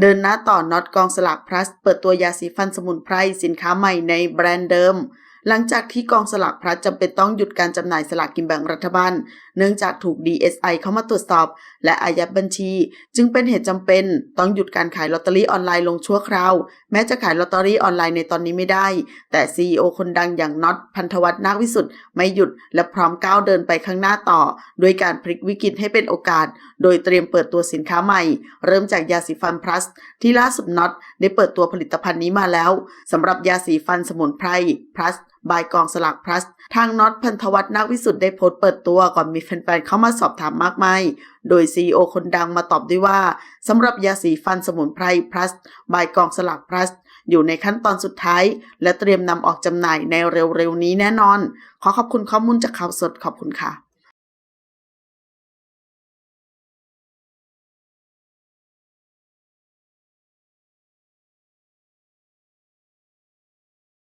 เดินหน้าต่อน็อตกองสลากพลัส เปิดตัวยาสีฟันสมุนไพรสินค้าใหม่ในแบรนด์เดิม หลังจากที่กองสลากพลัสจำเป็นต้องหยุดการจำหน่ายสลากกินแบ่งรัฐบาล เนื่องจากถูก DSI เข้ามาตรวจสอบ และอายัดบัญชี จึงเป็นเหตุจำเป็นต้องหยุดการขายลอตเตอรี่ออนไลน์ลงชั่วคราว แม้จะขายลอตเตอรี่ออนไลน์ในตอนนี้ไม่ได้ แต่ CEO คนดังอย่างน็อตพันธวัฒน์นาควิสุทธ์ไม่หยุดและพร้อมก้าวเดินไปข้างหน้าต่อ โดยการพลิกวิกฤตให้เป็นโอกาส โดยเตรียมเปิดตัวสินค้าใหม่ เริ่มจากยาสีฟันพลัส ที่ล่าสุดน็อตได้เปิดตัวผลิตภัณฑ์นี้มาแล้วสำหรับยาสีฟันสมุนไพรพลัสบายกองสลักพลัส ทางน็อตพันธวัฒน์นักวิสุทธ์ได้โพสต์เปิดตัวก่อนมีแฟนๆเข้ามาสอบถามมากมาย โดยซีอคนดังมาตอบด้วยว่าสำหรับยาสีฟันสมุนไพรพลัส บายกองสลักพลัส อยู่ในขั้นตอนสุดท้าย และเตรียมนำออกจำหน่ายในเร็วๆนี้แน่นอน ขอขอบคุณข้อมูลจากข่าวสดขอบคุณค่ะ